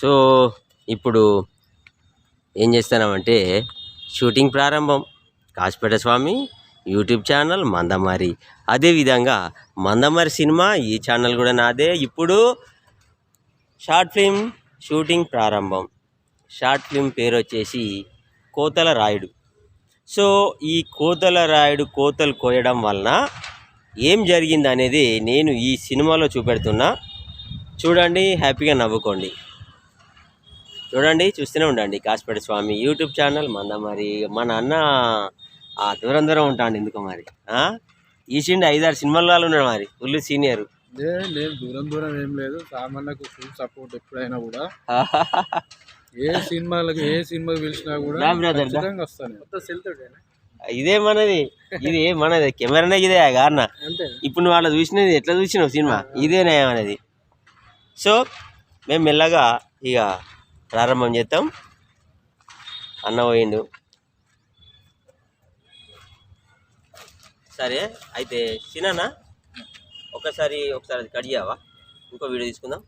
So ఇప్పుడు ఏం చేస్తున్నామంటే షూటింగ్ ప్రారంభం. Kasipeta Swamy YouTube channel Mandamarri. అదేవిధంగా మందమారి సినిమా ఈ ఛానల్ కూడా నాదే. ఇప్పుడు షార్ట్ ఫిల్మ్ షూటింగ్ ప్రారంభం. షార్ట్ ఫిల్మ్ పేరు వచ్చేసి కోతల రాయుడు. సో ఈ కోతల రాయుడు కోతలు కోయడం వలన ఏం జరిగింది అనేది నేను ఈ సినిమాలో చూపెడుతున్నా. చూడండి హ్యాపీగా నవ్వుకోండి. చూడండి చూస్తూనే ఉండండి కాసిపేట స్వామి యూట్యూబ్ ఛానల్. మంద మరి మన అన్న ఆ దూరం దూరం ఉంటాడు ఎందుకు మరి ఆ? ఈసిండి ఐదారు సినిమాలలో ఉన్నాడు మరి ఫుల్ సీనియర్. లేదు దూరం దూరం ఏం లేదు. సామాన్లకు ఫుల్ సపోర్ట్ ఎప్పుడైనా కూడా. ఏ సినిమాలకు ఏ సినిమాకి పిలిచినా కూడా. ఖచ్చితంగా వస్తాను. ఇదే మనది ఇది మనది కెమెరానే ఇదే కారణ ఇప్పుడు నువ్వు అలా చూసినది ఎట్లా చూసినావు సినిమా? ఇదేనే అనేది సో మేము మెల్లగా ఇక ప్రారంభం చేద్దాం. అన్న పోయిండు. సరే అయితే సినానా ఒకసారి ఒకసారి అది కట్ చేయవా? ఇంకో వీడియో తీసుకుందాం.